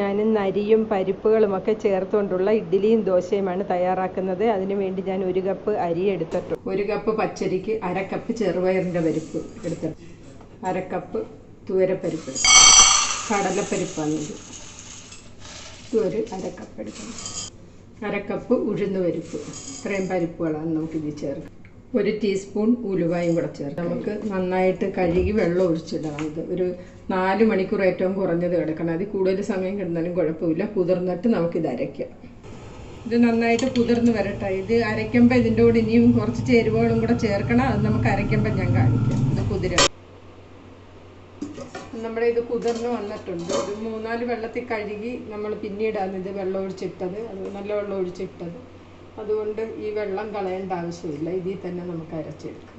ഞാൻ അരിയും പരിപ്പുകളുമൊക്കെ ചേർത്തുകൊണ്ടുള്ള ഇഡ്ഡലിയും ദോശയുമാണ് തയ്യാറാക്കുന്നത്. അതിനുവേണ്ടി ഞാൻ ഒരു കപ്പ് അരി എടുത്തിട്ടുണ്ട് ഒരു കപ്പ് പച്ചരിക്ക് അര കപ്പ് ചെറുപയറിന്റെ പരിപ്പ് എടുത്തിട്ട്. അര കപ്പ് തുവരപ്പരിപ്പ് കടലപ്പരിപ്പാണ് ഇത് ഒരു അര കപ്പ് എടുക്കണം. അര കപ്പ് ഉഴുന്ന് പരിപ്പ് ഇത്രയും പരിപ്പുകളാണ് നമുക്കിത് ചേർക്കുന്നത് ചേർക്കാം. ഒരു ടീസ്പൂൺ ഉലുവയും കൂടെ ചേർക്കാം. നമുക്ക് നന്നായിട്ട് കഴുകി വെള്ളം ഒഴിച്ചിടണം. ഇത് ഒരു നാല് മണിക്കൂർ ഏറ്റവും കുറഞ്ഞത് കിടക്കണം അതിൽ കൂടുതൽ സമയം കിടന്നാലും കുഴപ്പമില്ല. കുതിർന്നിട്ട് നമുക്കിത് അരയ്ക്കാം. ഇത് നന്നായിട്ട് കുതിർന്ന് വരട്ടെ. ഇത് അരയ്ക്കുമ്പോൾ ഇതിന്റെ കൂടെ ഇനിയും കുറച്ച് ചേരുവകളും കൂടെ ചേർക്കണം. അത് നമുക്ക് അരയ്ക്കുമ്പോൾ ഞാൻ കാണിക്കാം. ഇത് കുതിര. നമ്മുടെ ഇത് കുതിർന്ന് വന്നിട്ടുണ്ട്. ഒരു മൂന്നാൽ വെള്ളത്തിൽ കഴുകി നമ്മൾ പിന്നീടാണ് ഇത് വെള്ളം ഒഴിച്ചിട്ടത്. അത് നല്ല വെള്ളം ഒഴിച്ചിട്ടത്. അതുകൊണ്ട് ഈ വെള്ളം കളയേണ്ട ആവശ്യമില്ല. ഇതിൽ തന്നെ നമുക്ക് അരച്ചെടുക്കാം.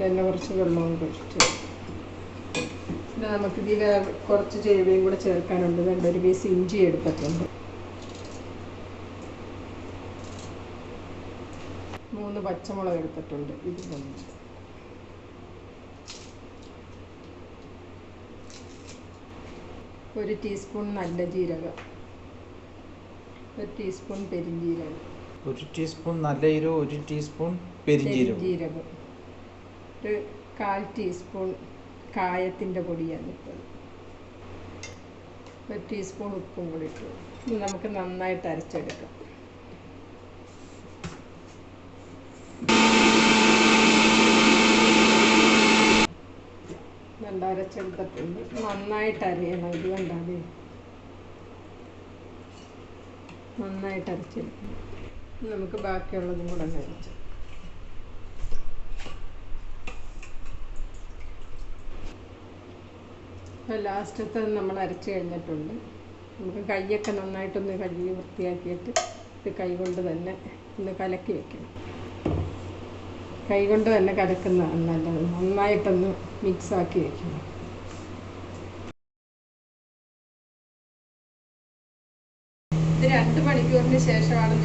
തന്നെ കുറച്ച് വെള്ളവും ഒഴിച്ച് പിന്നെ നമുക്ക് ഇതിൽ കുറച്ച് ജൈവയും കൂടെ ചേർക്കാനുണ്ട്. വേണ്ട ഒരു പീസ് ഇഞ്ചി എടുത്തിട്ടുണ്ട്. മൂന്ന് പച്ചമുളക് എടുത്തിട്ടുണ്ട്. ഇത് വന്നു ഒരു ടീസ്പൂൺ നല്ല ജീരകം. ഒരു ടീസ്പൂൺ പെരിഞ്ജീരകം. ഒരു ടീസ്പൂൺ നല്ല ജീരകം ഒരു ടീസ്പൂൺ പെരിഞ്ജീരകം. പെരിഞ്ജീരകം. ഒരു കാൽ ടീസ്പൂൺ കായത്തിന്റെ പൊടിയാണ് ഇട്ടത്. ഒരു ടീസ്പൂൺ ഉപ്പും കൂടി ഇട്ടു. നമുക്ക് നന്നായിട്ട് അരച്ചെടുക്കാം. നല്ല നന്നായിട്ട് അരയണം ഇതുകൊണ്ടാണ്. നന്നായിട്ട് അരച്ചെടുക്കണം നമുക്ക് ബാക്കിയുള്ളതും കൂടെ ഒന്ന് അരച്ച്. ലാസ്റ്റത്തെ നമ്മൾ അരച്ച് കഴിഞ്ഞിട്ടുണ്ട്. നമുക്ക് കൈയൊക്കെ നന്നായിട്ടൊന്ന് കഴുകി വൃത്തിയാക്കിയിട്ട് ഇത് കൈ കൊണ്ട് തന്നെ ഒന്ന് കലക്കി വെക്കണം. കൈ കൊണ്ട് തന്നെ കലക്കുന്നതാണ് നല്ലത്. നന്നായിട്ടൊന്ന് മിക്സാക്കി വെക്കണം ഇത് രണ്ട് മണിക്കൂറിന്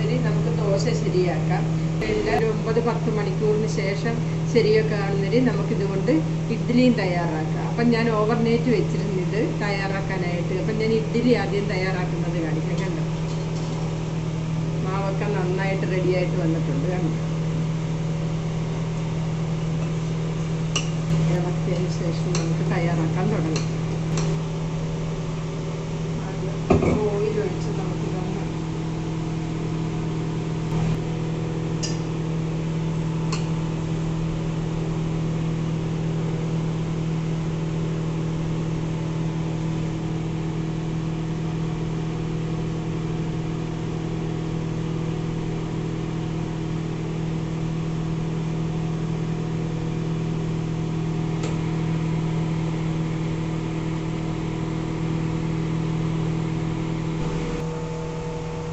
ശേഷമാണെന്നൊരു നമുക്ക് ദോശ ശരിയാക്കാം. എല്ലാവരും ഒമ്പത് പത്ത് മണിക്കൂറിന് ശേഷം ശരിയൊക്കെ ആണെന്നൊരു നമുക്കിതുകൊണ്ട് ഇഡ്ഡലിയും തയ്യാറാക്കാം. അപ്പം ഞാൻ ഓവർനൈറ്റ് വെച്ചിരുന്നത് തയ്യാറാക്കാനായിട്ട്. അപ്പം ഞാൻ ഇഡ്ഡലി ആദ്യം തയ്യാറാക്കുന്നത് കാണിക്കാം കണ്ടോ? മാവൊക്കെ നന്നായിട്ട് റെഡിയായിട്ട് വന്നിട്ടുണ്ട് കണ്ടോ? ഇളക്കിയതിന് ശേഷം നമുക്ക് തയ്യാറാക്കാൻ തുടങ്ങാം. ഓയിൽ ഒഴിച്ച് നമുക്ക് ഇതൊന്ന്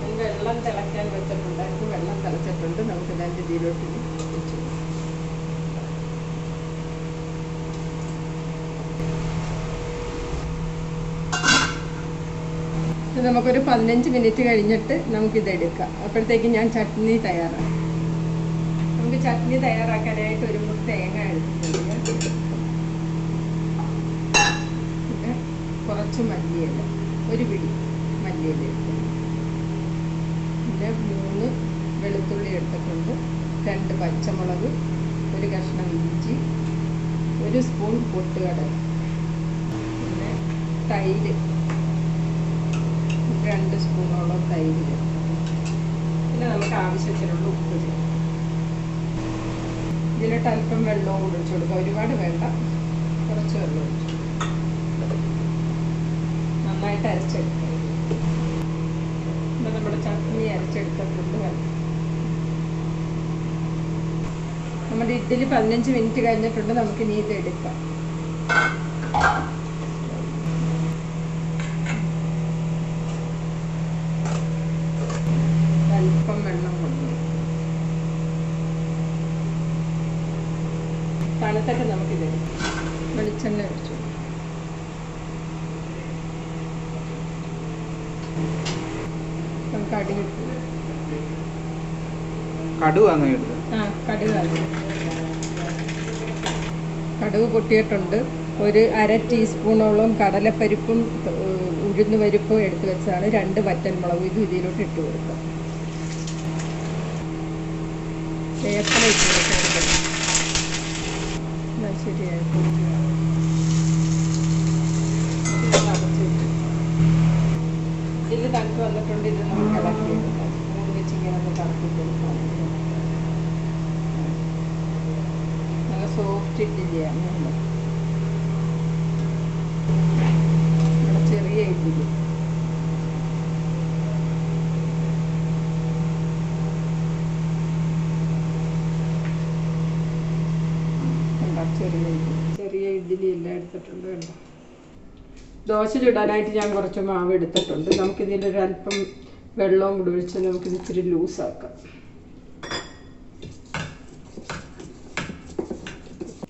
ഞാൻ വെള്ളം തിളയ്ക്കാൻ വെച്ചിട്ടുണ്ടായിരുന്നു വെള്ളം തിളച്ചിട്ടുണ്ട് ഇത് നമുക്കൊരു പതിനഞ്ച് മിനിറ്റ് കഴിഞ്ഞിട്ട് നമുക്കിത് എടുക്കാം. അപ്പോഴത്തേക്ക് ഞാൻ ചട്നി തയ്യാറാക്കാം. നമുക്ക് ചട്നി തയ്യാറാക്കാനായിട്ട് ഒരു മുറി തേങ്ങ എടുത്തിട്ടുണ്ട് കുറച്ച് മല്ലിയില ഒരു പിടി മല്ലിയില എടുത്തിട്ടുണ്ട് പിന്നെ മൂന്ന് വെളുത്തുള്ളി എടുത്തിട്ടുണ്ട്. രണ്ട് പച്ചമുളക് ഒരു കഷ്ണം ഇഞ്ചി ഒരു സ്പൂൺ പൊട്ടുകട പിന്നെ തൈര് രണ്ട് സ്പൂണോളം തൈര്. പിന്നെ നമുക്ക് ആവശ്യത്തിനുള്ള ഉപ്പ് ചേർക്കാം ഇതിലിട്ട് അല്പം വെള്ളവും കൂടെ ഒഴിച്ചു കൊടുക്കുക. ഒരുപാട് വേണ്ട കുറച്ച് വെള്ളം ഒഴിച്ചു നന്നായിട്ട് അരച്ചെടുക്കുക. നമ്മുടെ ചട്നി അരച്ചെടുത്തിട്ടുണ്ട് നമ്മുടെ ഇഡ്ഡലി പതിനഞ്ച് മിനിറ്റ് കഴിഞ്ഞിട്ടുണ്ട് നമുക്ക് ഇനി ഇത് എടുക്കാം. അല്പം വെള്ളം കൊണ്ടു തണുത്തിട്ട് നമുക്കിത്. വെളിച്ചെണ്ണ ഒഴിച്ചു. നമുക്ക് അടിയിട്ട് കടുവാങ്ങ എടുത്തത്. കടുക്. പൊട്ടിയിട്ടുണ്ട്. ഒരു അര ടീസ്പൂണോളം കടലപ്പരിപ്പും ഉഴുന്ന് പരിപ്പും എടുത്തു വെച്ചാണ് രണ്ട് വറ്റൽമുളകും ഇത് ഇതിലോട്ട് ഇട്ട് കൊടുക്കുക. ശരിയായിട്ട് ഇതിൽ തണുത്ത് വന്നിട്ടുണ്ട്. ഇത് നമുക്ക് ഇളക്കി എടുക്കാം സ്പൂൺ വെച്ച് ഇങ്ങനെ ഒന്ന് കറക്കി കൊടുക്കാം നല്ല സോഫ്റ്റ് ഇഡ്ഡലിയാണ് നമ്മുടെ ചെറിയ ഇഡ്ഡലി? ചെറിയ ഇഡ്ഡലി. ചെറിയ ഇഡ്ഡലി എല്ലാം എടുത്തിട്ടുണ്ട് കണ്ടോ. ദോശ ചുടാനായിട്ട് ഞാൻ കുറച്ച് മാവ് എടുത്തിട്ടുണ്ട്. നമുക്കിതിലൊരു അല്പം വെള്ളവും കൂടി ഒഴിച്ച് നമുക്കിത് ഇച്ചിരി ലൂസാക്കാം.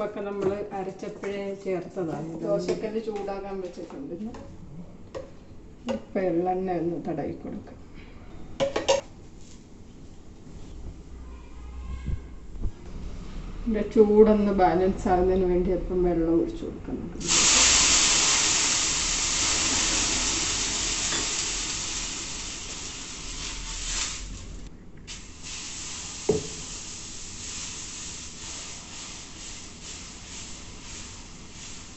ഉപ്പൊക്കെ നമ്മൾ അരച്ചപ്പോഴേ ചേർത്തതാണ്. ദോശക്കല്ല് ചൂടാക്കാൻ വെച്ചിട്ടുണ്ട്. ഇപ്പം എള്ളെണ്ണ ഒന്ന് തടവി കൊടുക്കാം. ചൂടൊന്ന് ബാലൻസ് ആകുന്നതിന് വേണ്ടി അല്പം വെള്ളം ഒഴിച്ചു കൊടുക്കാം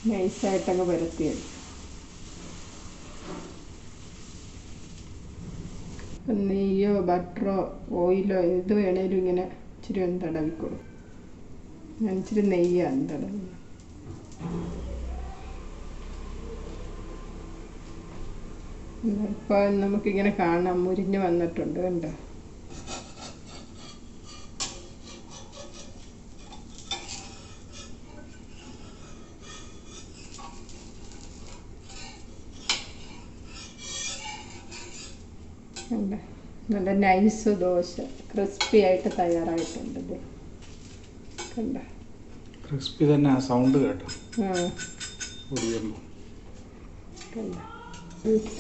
നൈസായിട്ടങ്ങ് പരത്തിയത് നെയ്യോ ബട്ടറോ ഓയിലോ എന്ത് വേണേലും ഇങ്ങനെ ഇച്ചിരി ഒന്ന് തടവിക്കോളൂ ഞാൻ ഇച്ചിരി നെയ്യാണ് തടവുന്നത്. ഇപ്പം നമുക്കിങ്ങനെ കാണാം. മുരിഞ്ഞ് വന്നിട്ടുണ്ട് കണ്ടോ? കണ്ടോ? നല്ല നൈസ് ദോശ. ക്രിസ്പി ആയിട്ട് തയ്യാറായിട്ടുണ്ട് ഇത്. കണ്ട? ക്രിസ്പി തന്നെ ആ സൗണ്ട് കേട്ടോ.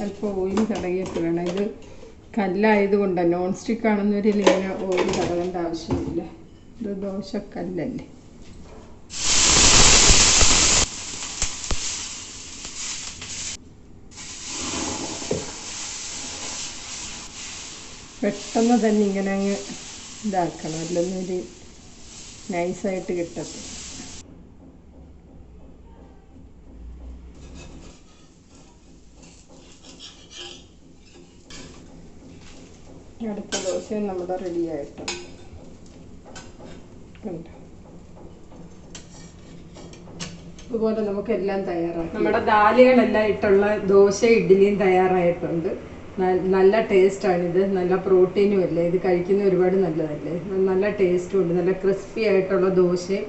അല്പം ഓയിൽ തടകിയിട്ട് വേണം. ഇത് കല്ലായതുകൊണ്ട് നോൺ സ്റ്റിക്ക് ആണെന്നൊരിൽ ഇങ്ങനെ ഓയിൽ തടകേണ്ട ആവശ്യമില്ല. ഇത് ദോശക്കല്ലല്ലേ. പെട്ടെന്ന് തന്നെ ഇങ്ങനെ അങ്ങ് ഇതാക്കണം. അല്ലെന്നൊരു നൈസായിട്ട് കിട്ടത്തില്ല അടുത്ത ദോശയും നമ്മുടെ റെഡി ആയിട്ടുണ്ട്. ഇതുപോലെ നമുക്ക് എല്ലാം തയ്യാറാക്കാം. നമ്മുടെ ദാലുകളെല്ലാം ഇട്ടുള്ള ദോശ ഇഡ്ഡലിയും തയ്യാറായിട്ടുണ്ട്. നല്ല ടേസ്റ്റാണിത്. നല്ല പ്രോട്ടീനും അല്ലേ? ഇത് കഴിക്കുന്ന ഒരുപാട് നല്ലതല്ലേ? നല്ല ടേസ്റ്റും ഉണ്ട് നല്ല ക്രിസ്പി ആയിട്ടുള്ള ദോശയും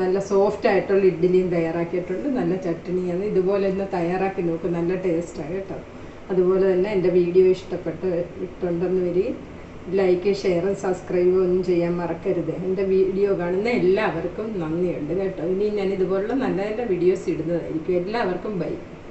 നല്ല സോഫ്റ്റ് ആയിട്ടുള്ള ഇഡ്ഡലിയും തയ്യാറാക്കിയിട്ടുണ്ട്. നല്ല ചട്ടിനിയാണ് ഇതുപോലെ തന്നെ തയ്യാറാക്കി നോക്കും. നല്ല ടേസ്റ്റാണ് കേട്ടോ. അതുപോലെ തന്നെ എന്റെ വീഡിയോ ഇഷ്ടപ്പെട്ട് ഇട്ടുണ്ടെന്ന് വരി ലൈക്ക് ഷെയറും സബ്സ്ക്രൈബും ഒന്നും ചെയ്യാൻ മറക്കരുത്. എന്റെ വീഡിയോ കാണുന്ന എല്ലാവർക്കും നന്ദിയുണ്ട് കേട്ടോ. ഇനി ഞാൻ ഇതുപോലുള്ള നല്ല നല്ല വീഡിയോസ് ഇടുന്നതായിരിക്കും. എല്ലാവർക്കും ബൈ.